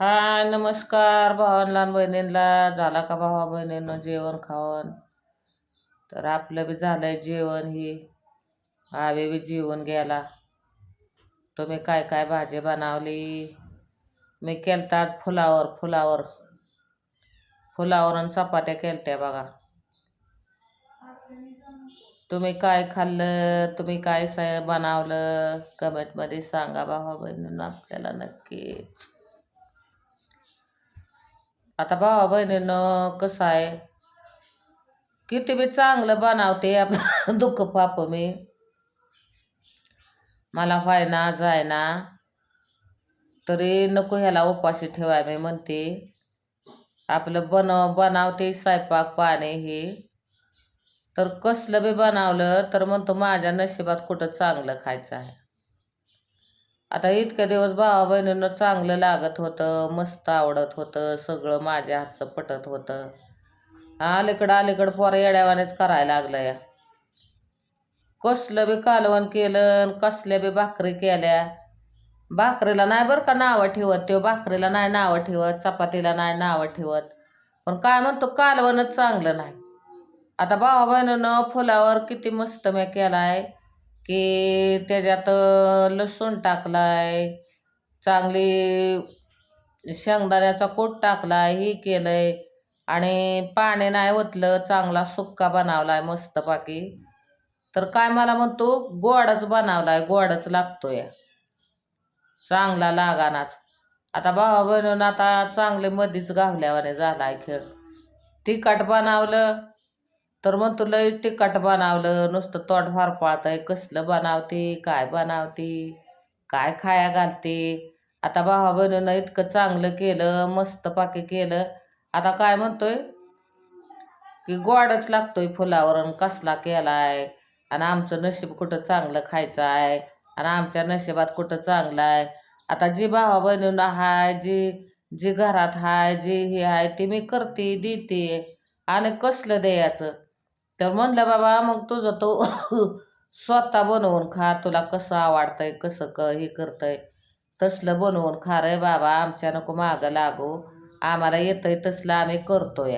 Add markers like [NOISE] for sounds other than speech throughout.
हा नमस्कार भावांना बहिणींना. झाला का भावा बहिणींना जेवण खावण तर आपलं बी झालं आहे जेवण ही. आवे बी जेवण गेला. तुम्ही काय काय भाजी बनवली? मी केलतात फुलावर फुलावर. फुलावर आणि चपात्या केलत्या बघा. तुम्ही काय खाल्लं? तुम्ही काय स बनवलं? कमेंटमध्ये सांगा भावा बहिणींना आपल्याला नक्की. आता भावा बहिणीनं कसं आहे? किती बी चांगलं बनावते आपलं [LAUGHS] दुःख पाप मी. मला व्हायना जायना. तरी नको ह्याला उपाशी ठेवाय मी म्हणते. आपलं बनव बनावते स्वयंपाक पाणी हे. तर कसलं बी बनवलं तर म्हणतो माझ्या नशिबात कुठं चांगलं खायचं आहे. आता इतक्या दिवस भावा बहिणीनं चांगलं लागत होतं मस्त आवडत होतं सगळं माझ्या हातचं पटत होतं. अलीकडं अलीकडं पोरं येड्यावानेच करायला लागलं या कसलं बी कालवण केलं कसल्या बी भाकरी केल्या. भाकरीला नाही बरं का नावं ठेवत त्यो भाकरीला नाही नावं ठेवत चपातीला नाही नावं ठेवत. पण काय म्हणतो कालवणच चांगलं नाही. आता भावा बहिणीनं फुलावर किती मस्त मी आहे की त्याच्यात लसूण टाकला आहे चांगली शेंगदाण्याचा कूट आहे ही आहे आणि पाणी नाही ओतलं चांगला सुक्का आहे मस्तपाकी तर काय मला म्हणतो गोडच बनवलाय गोडच लागतो या चांगला लागानाच. आता भावा बनवून आता चांगले मधीच झाला आहे खेळ. तिखट बनवलं तर म्हणतो लय तिखट बनवलं नुसतं तोंड फार पाळतंय. कसलं बनावते काय बनावते काय खाया घालते? आता भावा बहिणीनं इतकं चांगलं केलं मस्त पाकी केलं. आता काय म्हणतोय? की गोडच लागतोय फुलावर कसला केलाय? आणि आमचं नशीब कुठं चांगलं खायचं आहे आणि आमच्या नशिबात कुठं चांगलं आहे आता जी भावा बहिणीनं हाय जी जी घरात हाय जी हे आहे ती मी करते देते. आणि कसलं द्यायचं? तर म्हणलं बाबा मग तुझं तो [LAUGHS] स्वतः बनवून खा. तुला कसं आवडतंय कसं क हे करतंय तसलं बनवून खा रे बाबा. आमच्या नको मागं लागू. आम्हाला येतंय तसलं आम्ही करतोय.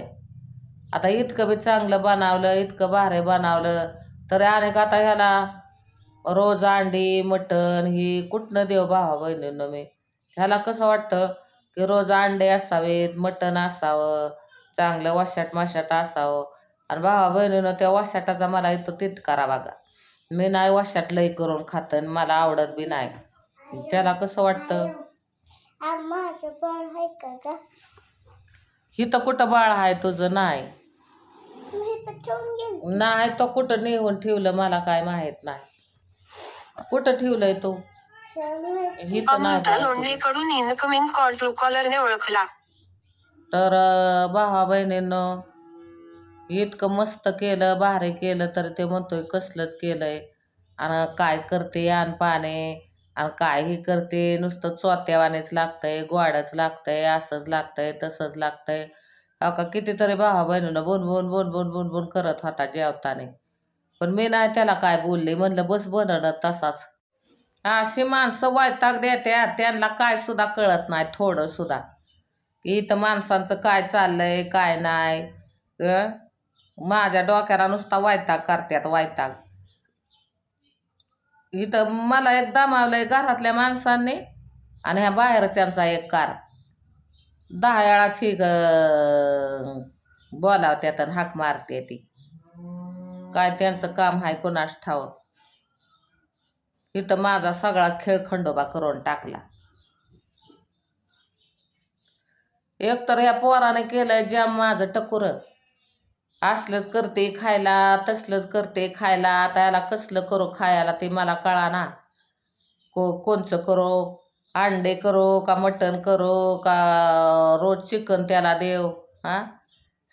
आता इतकं बी चांगलं बनवलं इतकं भारी बनवलं तर अनेक आता ह्याला रोज अंडी मटण ही कुठनं देव भावा बहिणीनं मी? ह्याला कसं वाटतं की रोज अंडे असावेत मटण असावं चांगलं वाशाट माशाट असावं आणि भावा बहिणीनं त्या वाशाटाचा मला इथं तिटकारा बघा. मी नाही वाशाट लई करून खात आणि मला आवडत बी नाही. त्याला कसं वाटतं? माझं बाळ आहे का ग? हिथं कुठं बाळ आहे तुझं? नाही. तू तर ठेवून गेली. नाही तो कुठं नेऊन ठेवलं मला काय माहीत नाही. कुठं ठेवलंय तू. लोंढेकडून इनकमिंग कॉल ट्रू कॉलरने ओळखला. तर भावा बहिणीनं इतकं मस्त केलं भारी केलं तर ते म्हणतोय कसलंच केलंय. आणि काय करते आण पाणे आणि काय हे करते? नुसतं चोत्यावानेच लागतंय गोडच लागतंय असंच लागतंय तसंच लागतंय. अहो का कितीतरी भावा बहिणीनं बुनबुन बुनबुन बुनबुन करत होता जेवताने. पण मी नाही त्याला काय बोलले म्हणलं बस बनणं तसाच. अशी माणसं वैताग देत्यात त्यांना काय सुद्धा कळत नाही थोडं सुद्धा. इथं माणसांचं काय चाललंय काय नाही माझ्या डोक्याला नुसता वायताग करतात वायताग इथं मला एक दमावलंय घरातल्या माणसांनी आणि ह्या बाहेरच्यांचा एक कार. दहा वेळा ठीक बोलावत्यात आणि हाक मारते ती. काय त्यांचं काम आहे कोणास ठाव इथं माझा सगळा खेळ खंडोबा करून टाकला. एक तर ह्या पोराने केलंय जाम माझं टकुरं. असलंच करते खायला तसलंच करते खायला आता याला कसलं करू खायला ते मला कळा ना को कोणचं करू? अंडे करो का मटण करो का रोज चिकन त्याला देव? हां?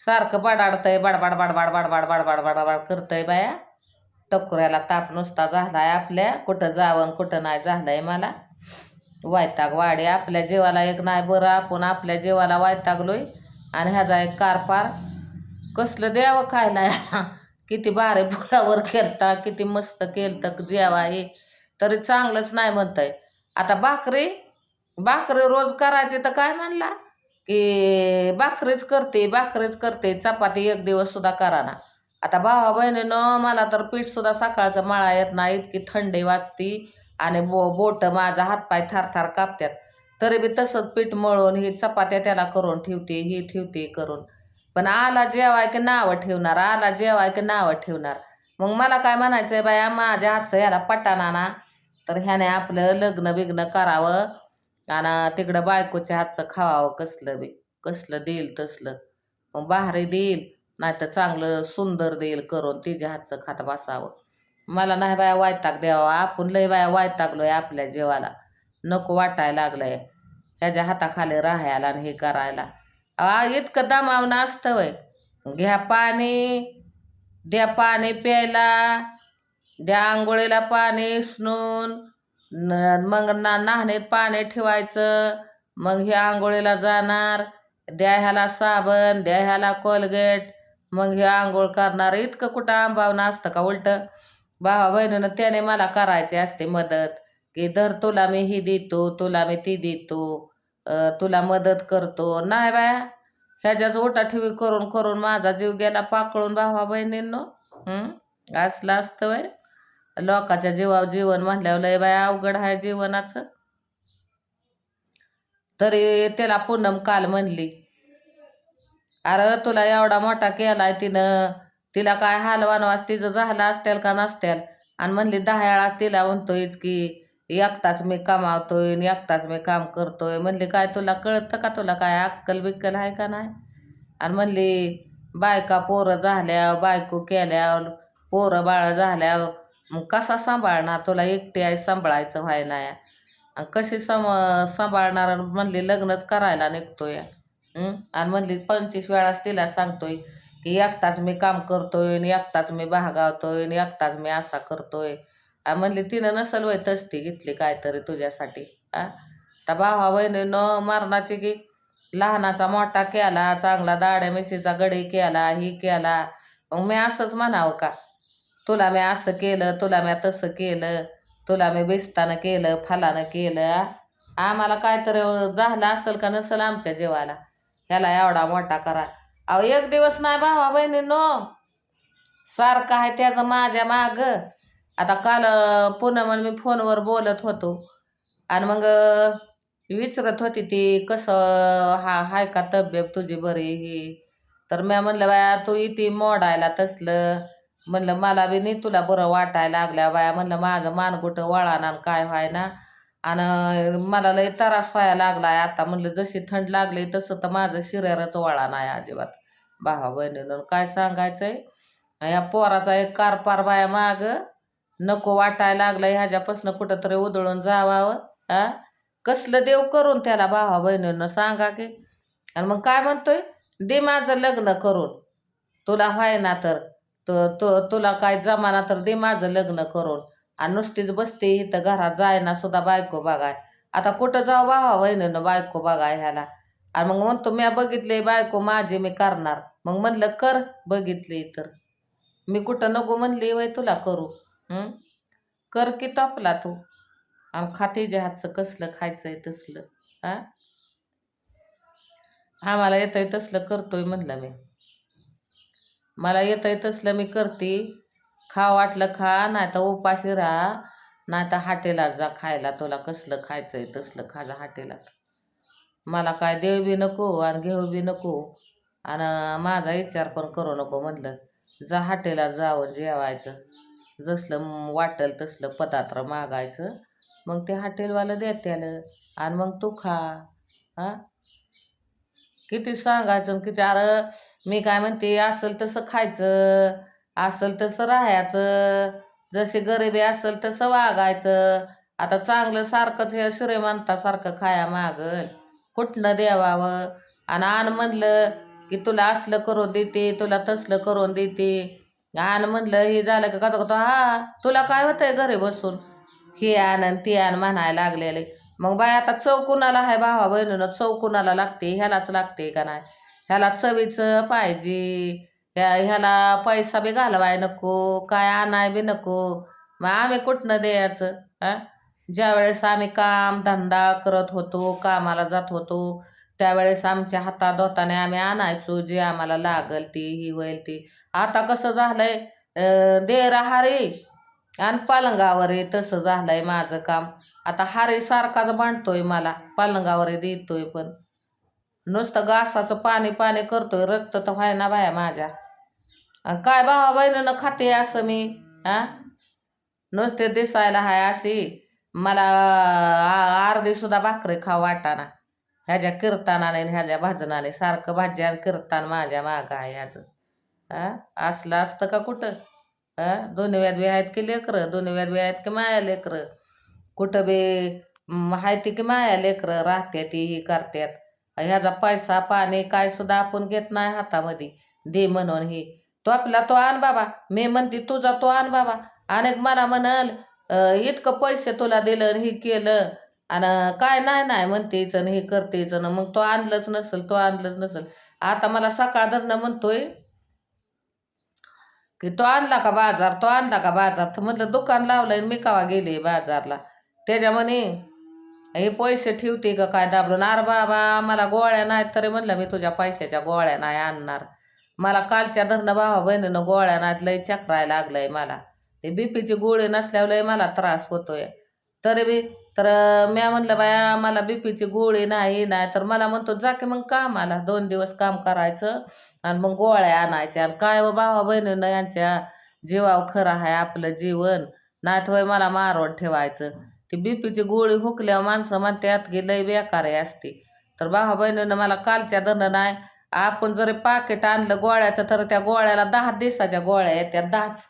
सारखं बडाडतंय बाडबाड बाडबाड बाडबाड बाडबाड बडबड करतंय बाया. टकुऱ्याला ताप नुसता झालाय आपल्या. कुठं जावं कुठं नाही झालंय मला. वायताग वाडे आपल्या जीवाला एक नाही बरं आपण आपल्या जीवाला वायतागलोय. आणि ह्याचा एक कारपार कसलं द्यावं खायला किती भारी फुलावर केलता किती मस्त केलतं तर जेवा हे. तरी चांगलंच नाही म्हणताय. आता भाकरी भाकरी रोज करायची तर काय म्हणला? की भाकरीच करते भाकरीच करते चपाती एक दिवस सुद्धा करा ना आता भावा बहिणीनं मला तर पीठ सुद्धा सकाळचं मळा येत नाही इतकी थंडी वाजती आणि बो बोट माझा हातपाय थार कापतात तरी बी तसंच पीठ मळून ही चपात्या त्याला करून ठेवते ही ठेवते करून. पण आला जेवाय की नावं ठेवणार आला जेवाय की नावं ठेवणार. मग मला काय म्हणायचं आहे बाया माझ्या हातचं ह्याला पटाना ना. तर ह्याने आपलं लग्न बिग्न करावं आणि तिकडं बायकोच्या हातचं खावावं कसलं बी कसलं देईल तसलं. मग भारी देईल नाही तर चांगलं सुंदर देईल करून तिच्या हातचं खात बसावं. मला नाही बाया वायताक द्यावा आपण लय बाया वायतागलोय आपल्या जीवाला नको वाटायला लागलंय. ह्याच्या हाताखाली राहायला आणि हे करायला. आ इतकं दमावणं असतं वय घ्या पाणी द्या पाणी प्यायला द्या आंघोळीला पाणी स्नून न मग ना नाहणीत पाणी ठेवायचं मग हे आंघोळीला जाणार द्या ह्याला साबण द्या ह्याला कोलगेट मग हे आंघोळ करणार इतकं कुठं आंबावणं असतं का उलटं? भावा बहिणीनं त्याने मला करायची असते मदत की धर तुला मी ही देतो तुला मी ती देतो. तुला मदत करतो. नाही बाया ह्याच्याच ओटाठेवी करून करून माझा जीव गेला पाकळून भावा बहिणींनो. असलं असतं वय लोकाच्या जीवावर जीवन म्हणल्यावर लय बाया अवघड आहे जीवनाचं. तरी त्याला पूनम काल म्हणली अरे तुला एवढा मोठा केलाय तिनं. तिला काय हालवानवास तिचं झालं असतील का नसतील आणि म्हणली दहा वेळा तिला म्हणतो की एकटाच मी कमावतोय आणि एकटाच मी काम करतोय. म्हणली काय तुला कळतं का? तुला काय अक्कल बिक्कल आहे का नाही? आणि म्हणली बायका पोरं झाल्या बायको केल्यावर पोरं बाळं झाल्यावर मग कसा सांभाळणार? तुला एकटी आहे सांभाळायचं व्हाय नाही आणि कशी सम सांभाळणार? आणि म्हणली लग्नच करायला निघतोय. आणि म्हणली पंचवीस वेळाच तिला सांगतोय की एकटाच मी काम करतोय आणि एकटाच मी भागावतोय आणि एकटाच मी असा करतोय. आणि म्हणली तिनं नसल वय तसती घेतली काय तरी तुझ्यासाठी. आ तर भावा बहिणीनं मरणाची की लहानाचा मोठा केला चांगला दाड्या मिशीचा गडी केला ही केला. मग मी असंच म्हणावं का? तुला मी असं केलं तुला मी तसं केलं तुला मी बेस्तानं केलं फलानं केलं आम्हाला काहीतरी झालं असेल का नसेल आमच्या जीवाला? ह्याला एवढा मोठा करा. अहो एक दिवस नाही भावा बहिणीनो सारखं आहे त्याचं माझ्या माग. आता काल पुन्हा मग मी फोनवर बोलत होतो. आणि मग विचारत होती ती कसं हा हाय का तब्येत तुझी बरी ही? तर मी म्हणलं बाया तू इथे मोडायला तसलं. म्हणलं मला बी नाही तुला बरं वाटायला लागल्या बाया. म्हणलं माझं मानगुटं वळाना आणि काय व्हाय ना आणि मला लय त्रास व्हायला लागलाय आता म्हणलं जशी थंड लागली तसं तर माझं शरीरच वळा नाही अजिबात. भावा बहिणीनं काय सांगायचंय? या पोराचा एक कारपार बाया मागं. नको वाटायला लागलं ह्याच्यापासून कुठंतरी उधळून जावावं आ कसलं देव करून त्याला भावा बहिणीनं सांगा की? आणि मग काय म्हणतोय? दे माझं लग्न करून. तुला व्हाय ना तर तो तु तुला काय जमाना तर दे माझं लग्न करून. आणि नुसतीच बसते इथं घरात जायना सुद्धा बायको बघाय. आता कुठं जाऊ भावा बहिणीनं बायको बघाय ह्याला? आणि मग म्हणतो मी बघितले बायको माझी मी करणार. मग म्हणलं कर बघितली तर. मी कुठं नको म्हणली वय तुला करू. कर की टपला तू. आणि खाते हातचं कसलं खायचं आहे तसलं. हा? आम्हाला आहे तसलं करतोय म्हणलं मी. मला येतंय तसलं मी करते. खा वाटलं खा नाही तर उपाशी राहा. नाही तर हाटेला जा खायला. तुला कसलं खायचं आहे तसलं खा जा हाटेलात मला काय देव बी नको आणि घेऊ बी नको. आणि माझा विचार पण करू नको म्हणलं जा हाटेला जावं जेवायचं. जसलं वाटल वाटेल तसलं पदार्थ मागायचं. मग ते हॉटेलवालं देत्यालं आणि मग तू खा. हां? किती सांगायचं आणि किती अरे मी काय म्हणते असेल तसं खायचं असेल तसं राहायचं जसे गरिबी असेल तसं वागायचं. आता चांगलं सारखंच हे श्रीमंतासारखं खाया मागल कुठनं देवावं? आणि आण म्हणलं की तुला असलं करून देते तुला तसलं करून देते. आण म्हणलं हे झालं का कथा कथा हा तुला काय होतंय घरी बसून? हे आण आणि ते आण म्हणायला लागलेले. मग बाय आता चव कुणाला आहे भावा बहिणीनं? चव कुणाला लागते? ह्यालाच लागते का नाही? ह्याला चवीचं पाहिजे. ह्या ह्याला पैसा बी घालवाय नको. काय आणाय बी नको. मग आम्ही कुठनं द्यायचं? हां? ज्यावेळेस आम्ही काम धंदा करत होतो कामाला जात होतो त्यावेळेस आमच्या हातात हातादोताने आम्ही आणायचो जे आम्हाला लागल ती ही होईल ती. आता कसं झालंय अं, देर हारी आणि पलंगावर तसं झालंय माझं काम. आता हारी सारखाच बांधतोय मला पलंगावर देतोय पण. नुसतं घासाचं पाणी पाणी करतोय रक्त तर व्हाय ना बाया माझ्या. आणि काय भावा बहिणीनं खाते असं मी हा नुसते दिसायला हाय अशी. मला आ- अर्धी सुद्धा भाकरी खाऊ वाटाना. ह्याच्या कीर्तनाने आणि ह्याच्या भजनाने सारखं भाज्या आणि कीर्तन माझ्या मागं आहे ह्याचं. हा? असलं असतं का कुठं? हा? दोन्ही व्याज बी आहेत की लेकरं? दोन्ही व्याज बी आहेत की माया लेकरं? कुठं बी माहिती की माया लेकरं? राहते ती ही करतात ह्याचा पैसा पाणी काय सुद्धा आपण घेत नाही हातामध्ये. दे म्हणून ही. तो आपला तो आण बाबा. मी म्हणते तुझा तो आण बाबा. अनेक मला म्हणाल इतकं पैसे तुला दिलं आणि हे केलं. आणि काय नाही नाही म्हणते इथं हे करते इथं मग तो आणलंच नसेल तो आणलंच नसेल. आता मला सकाळ धरणं म्हणतोय की तो आणला का बाजार तो आणला का बाजार? तर म्हटलं दुकान लावलंय आणि मी कवा गेले बाजारला? त्याच्या म्हणे हे पैसे ठेवते का काय दाबडून अरे बाबा मला गोळ्या नाहीत. तरी म्हणलं मी तुझ्या पैशाच्या गोळ्या नाही आणणार. मला कालच्या धरणं भावा बहिणीनं गोळ्या नाहीत लय चक्रायला लागलंय मला. ते बीपीची गोळी नसल्यावर लय मला त्रास होतोय. तरी बी तर म्या म्हणलं बाया मला बी पीची गोळी नाही नाही. तर मला म्हणतो जा की मग कामाला दोन दिवस काम करायचं आणि मग गोळ्या आणायच्या. आणि काय व भावा बहिणीनं यांच्या जीवाव खरं आहे आपलं जीवन नाही तर मला मारवण ठेवायचं. ती बी पीची गोळी हुकल्या माणसं म्हणतात की लय बेकार आहे असते. तर भावा बहिणीनं मला कालच्या धरणं नाही आपण जरी पाकिट आणलं गोळ्याचं तर त्या गोळ्याला दहा दिवसाच्या गोळ्या येत्या दहाच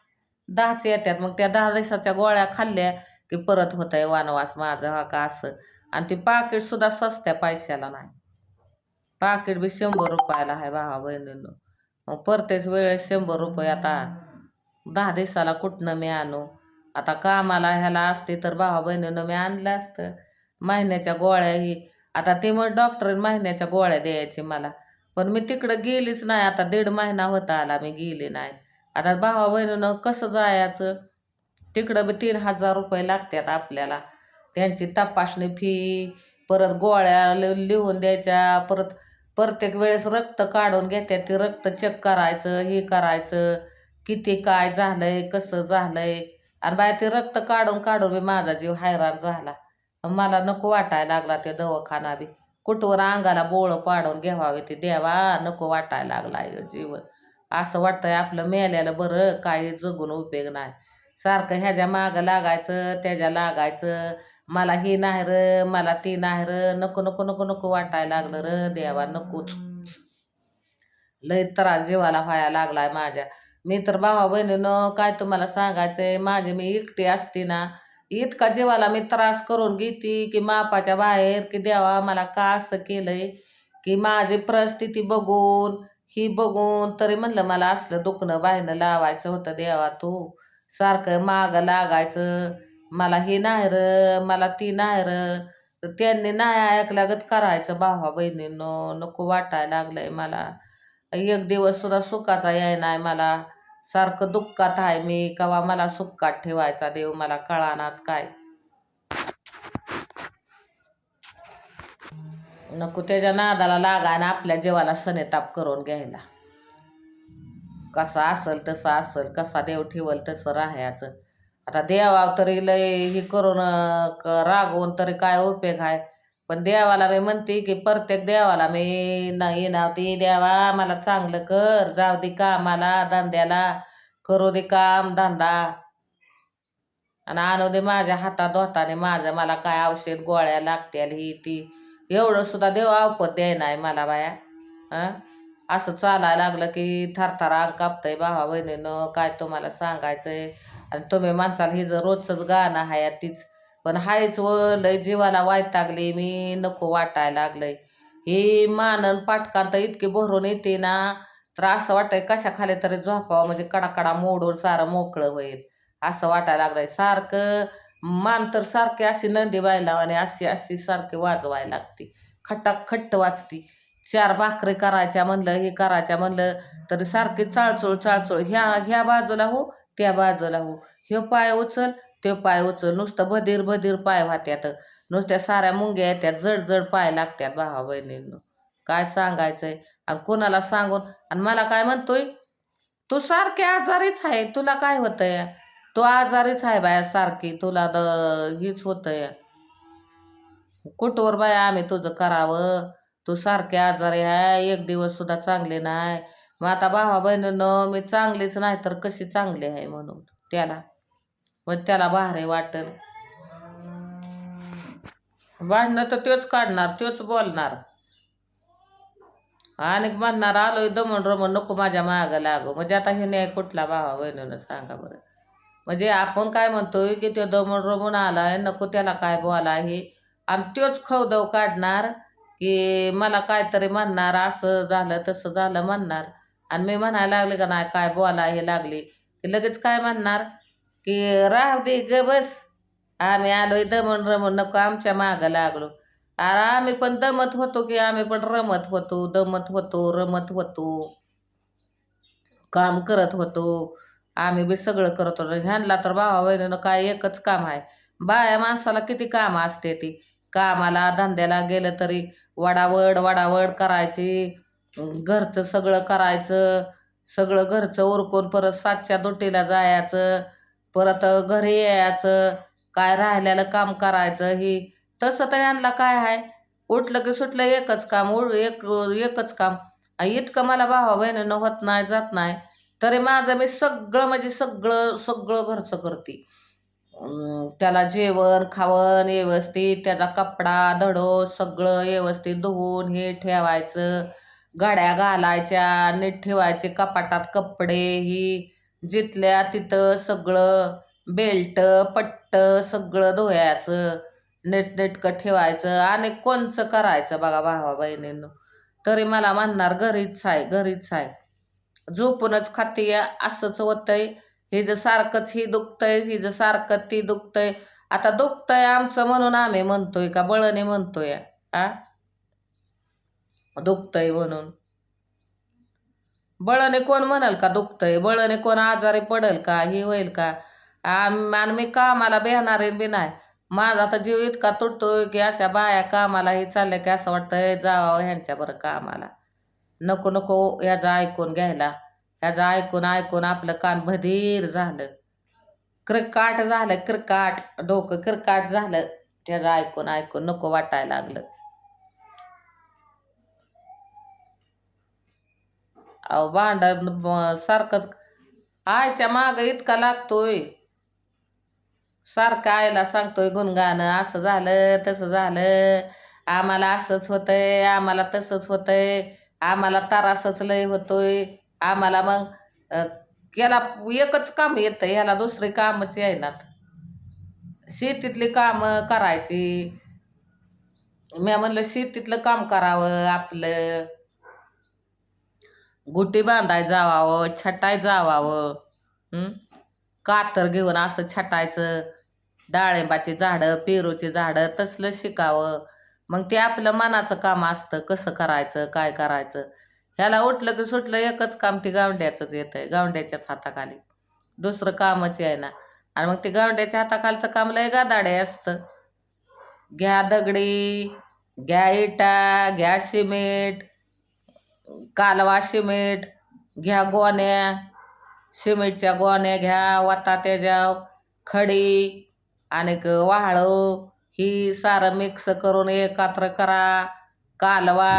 दहाच येतात मग त्या दहा दिवसाच्या गोळ्या खाल्ल्या की परत होत आहे वानवास माझं हा का असं. आणि ती पाकिटसुद्धा सस्त्या पैशाला नाही. पाकिट बी शंभर रुपयाला आहे भावा बहिणीनं. मग परतेच वेळेस शंभर रुपये आता दहा दिवसाला कुठनं मी आणू? आता कामाला ह्याला असते तर भावा बहिणीनं मी आणलं असतं. महिन्याच्या गोळ्या ही. आता ते मग डॉक्टर महिन्याच्या गोळ्या द्यायचे मला. पण मी तिकडं गेलीच नाही. आता दीड महिना होता आला मी गेली नाही. आता भावा बहिणीनं कसं जायचं? तिकडं बी तीन हजार रुपये लागतात आपल्याला. त्यांची तपासणी फी परत गोळ्या लि- लिहून द्यायच्या परत प्रत्येक वेळेस रक्त काढून घेतात. ते रक्त चेक करायचं हे करायचं किती काय झालं आहे कसं झालं आहे आणि बाय ते रक्त काढून काढून बी माझा जीव हैराण झाला. मला नको वाटायला लागला ते दवाखाना बी. कुठवर अंगाला बोळं पाडून घ्यावावे ते. देवा नको वाटायला लागला जीव जीवन. असं वाटतंय आपलं मेल्याला बरं काही जगून उपयोग नाही. सारखं ह्याच्या मागं लागायचं त्याच्या लागायचं. मला हे नाही र मला ती नाही र नको नको नको नको वाटायला लागलं र देवा नकोच. लय त्रास जीवाला व्हायला लागलाय माझ्या. मी तर भावा बहिणीनं काय तुम्हाला सांगायचंय माझी मी एकटी असते ना इतका जीवाला मी त्रास करून घेते की मापाच्या बाहेर की देवा मला का असं केलंय की माझी परिस्थिती बघून ही बघून तरी म्हणलं मला असलं दुखणं बाहेरनं लावायचं होतं देवा तू. सारखं मागं लागायचं. मला हे नाही र मला ती नाही र. त्यांनी नाही ऐकल्यागत करायचं भावा बहिणींनो. नको वाटायला लागलंय मला. एक दिवस सुद्धा सुखाचा याय नाही मला. सारखं दुःखात आहे मी. कवा मला सुखात ठेवायचा देव मला कळानाच काय. नको त्याच्या नादाला लागा आणि आपल्या जीवाला सनेताप करून घ्यायला. कसा असल तसं असल कसा देव ठेवल तसं राहायचं आता देवा तरी लय हे करून क- रागवून तरी काय उपयोग आहे पण देवाला मी म्हणते की प्रत्येक देवाला मी नाही नावती देवा मला चांगलं कर जाऊ दे कामाला धंद्याला करू दे काम धंदा. आणि आणू दे माझ्या हातात होताने माझं मला काय औषध गोळ्या लागत्याल ही ती. एवढं सुद्धा देव आवपत द्याय नाही मला बाया हां असं चालायला लागलं की थरथर अंग कापतंय भावा बहिणीनं काय तुम्हाला सांगायचंय? आणि तुम्ही माणसाला हे जर रोजचंच गाणं आहे तीच पण हायच व लय जीवाला वैतागली मी नको वाटायला लागलंय. ही मानन पाटकान तर इतकी भरून येते ना तर असं वाटतंय कशा खाली तरी झोपावं म्हणजे कडाकडा मोडून सारं मोकळं होईल. असं वाटायला लागलंय. सारखं मान तर सारखी अशी नंदी व्हायला आणि अशी अशी सारखी वाजवायला लागते. खट्टा खट्ट वाजती. चार भाकरी करायच्या म्हणलं हे करायच्या म्हणलं तरी सारखी चाळचूळ चाळचूळ. ह्या ह्या बाजूला हो त्या बाजूला हो. ह्यो पाय उचल ते पाय उचल. नुसतं भदीर भदीर पाय वाहत्यात. नुसत्या साऱ्या मुंग्या येत्यात. जड जड पाय लागत्यात भावा बहिणींनो. काय सांगायचंय? आणि कोणाला सांगून? आणि मला काय म्हणतोय? तू सारखी आजारीच आहे. तुला काय होतंय? तू आजारीच आहे बाया सारखी. तुला द हीच होतंय. कुठवर बाया आम्ही तुझं करावं? तू सारखे आजारी आहे एक दिवस सुद्धा चांगले नाही. मग आता भावा बहिणीनं मी चांगलीच नाही तर कशी चांगली आहे म्हणून त्याला. मग त्याला भारे वाटेल. भांडणं तर तोच काढणार तोच बोलणार. आणि म्हणणार आलोय दमन रमण नको माझ्या मागं लागो. म्हणजे आता हे न्याय कुठला भावा बहिणीनं सांगा बरं. म्हणजे आपण काय म्हणतोय की तो दमन रमून आलाय नको त्याला काय बोला हे आणि तोच खवदव काढणार. की मला काहीतरी म्हणणार असं झालं तसं झालं म्हणणार. आणि मी म्हणायला लागले का नाही काय बोला हे लागले. की लगेच काय म्हणणार? की राहू दे ग बस. आम्ही आलोय दमन रमण नको आमच्या मागं लागलो. अरे आम्ही पण दमत होतो की आम्ही पण रमत होतो दमत होतो रमत होतो. काम करत होतो. आम्ही बी सगळं करत होतो. ह्यांना तर भावा बहिणीनं काय एकच काम आहे. बाया माणसाला किती कामं असते ती. कामाला धंद्याला गेलं तरी वडावड वडावड करायची. घरचं सगळं करायचं. सगळं घरचं उरकून परत सातच्या दुटीला जायचं. परत घरी यायचं. काय राहिलेलं काम करायचं. ही तसं तर यांना काय आहे? उठलं की सुटलं एकच काम उड एक एकच काम. इतकं मला भावा बहिणीनं होत नाही जात नाही. तरी माझं मी सगळं म्हणजे सगळं सगळं घरचं करते. त्याला जेवण खावण व्यवस्थित त्याचा कपडा धडो सगळं व्यवस्थित धुवून हे ठेवायचं. गाड्या घालायच्या नीट ठेवायचे कपाटात कपडे ही जिथल्या तिथं सगळं बेल्ट पट्ट सगळं धुवायचं. नीटनेटकं ठेवायचं आणि कोणचं करायचं बघा भावा बहिणीनं. तरी मला म्हणणार घरीच आहे घरीच आहे. झोपूनच खाते असंच होतंय. हिजं सारखंच ही दुखतंय हिजं सारखं ती दुखतंय. आता दुखतंय आमचं म्हणून आम्ही म्हणतोय का? बळने म्हणतोय. आ? दुखतंय म्हणून. बळने कोण म्हणाल का दुखतंय? बळने कोण आजारी पडेल का? ही होईल का? आम आणि मी कामाला बेहणारे बी नाही. माझा आता जीव इतका तुटतोय की अशा बाया कामाला हे चालल्या की असं वाटतंय जावं ह्यांच्या बरं कामाला. नको नको ह्याचं ऐकून घ्यायला. ह्याचं ऐकून ऐकून आपलं कान भधीर झालं. क्रिकाट झालं क्रिकाट. डोकं क्रिकाट झालं. त्याचं ऐकून ऐकून नको वाटायला लागलं. अहो भांड सारखंच. आईच्या मागं इतका लागतोय. सारखं आईला सांगतोय गुणगाणं असं झालं तसं झालं. आम्हाला असंच होतंय आम्हाला तसंच होतंय. आम्हाला तारासच लय होतोय. आम्हाला मग याला एकच काम येतं ह्याला दुसरी कामच येणार. शेतीतली कामं करायची. मी म्हणलं शेतीतलं काम करावं आपलं गुटी बांधाय जावावं छटाय जावावं कातर घेऊन असं छटायचं. डाळिंबाची झाडं पेरूची झाडं तसलं शिकावं. मग ते आपलं मनाचं काम असतं कसं करायचं काय करायचं. ह्याला उठलं की सुटलं एकच काम ती गावंड्याचंच येतं आहे गावंड्याच्याच हाताखाली. दुसरं कामच आहे ना आणि मग ते गावंड्याच्या हाताखालचं काम लय गादाडे असतं. घ्या दगडी घ्या इटा घ्या सिमेंट कालवा सिमेंट घ्या गोण्या सिमेंटच्या गोण्या घ्या वाता त्याजाव खडी आणि वाळू ही सारं मिक्स करून एकत्र करा. कालवा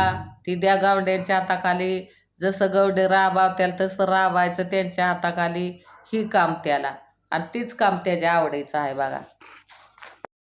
ती द्या गावड्यांच्या हाताखाली जसं गवडे राबावत्याल तसं राबायचं त्यांच्या हाताखाली ही काम त्याला. आणि तीच काम त्याच्या आवडीचं आहे बघा.